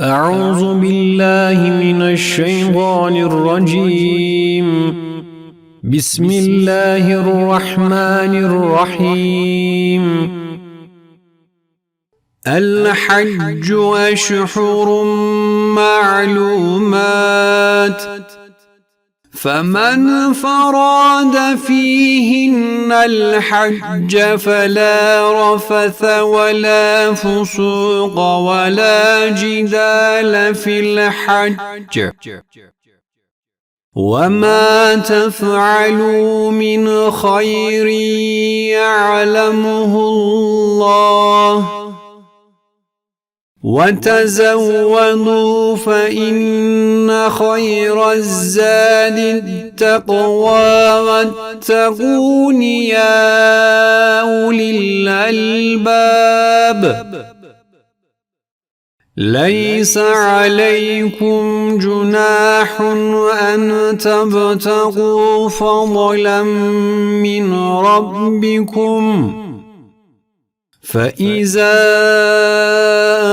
أعوذ بالله من الشيطان الرجيم. بسم الله الرحمن الرحيم. الحج أشهر معلومات. فمن فراد فيهن الحج فلا رفث ولا فسوق ولا جدال في الحج. وما تفعلوا من خير يعلمه الله. وتزودوا فإن خير الزاد التقوى واتقون يا أولي الألباب ليس عليكم جناح أن تبتغوا فضلا من ربكم فإذا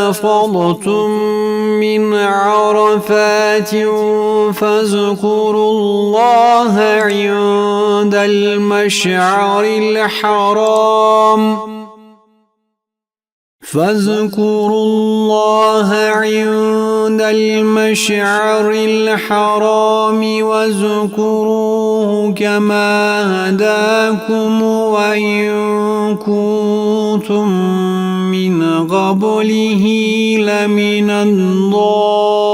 أفضتم من عرفات فاذكروا الله عند المشعر الحرام. فاذكروا الله عند المشعر الحرام واذكروه كما هداكم وإن كنتم من قبله لمن الضالين.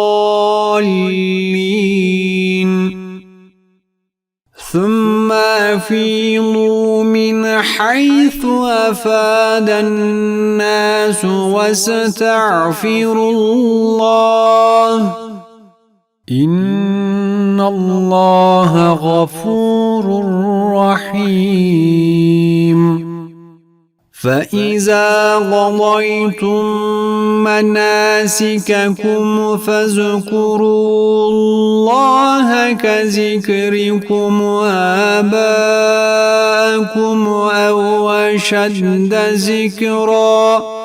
أفيضوا من حيث أفاد الناس واستغفروا الله. إن الله غفور رحيم. فإذا قضيتم مناسككم فاذكروا الله كذكركم آباءكم أو أشد ذكرًا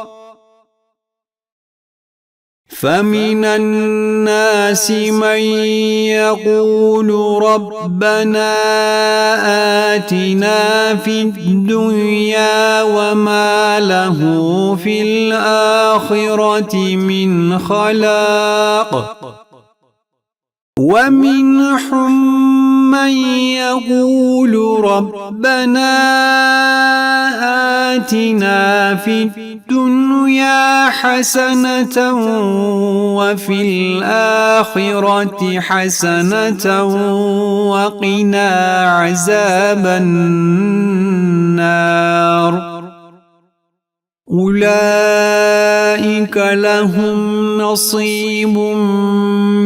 فمن الناس من يقول ربنا آتنا في الدنيا وما له في الآخرة من خلاق ومنهم من يقول ربنا آتنا في الدنيا حسنة وفي الآخرة حسنة وقنا عذاب النار أولئك لهم نصيب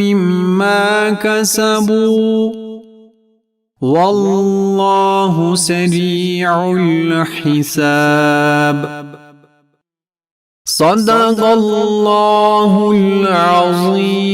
مما كسبوا والله سريع الحساب. صدق الله العظيم.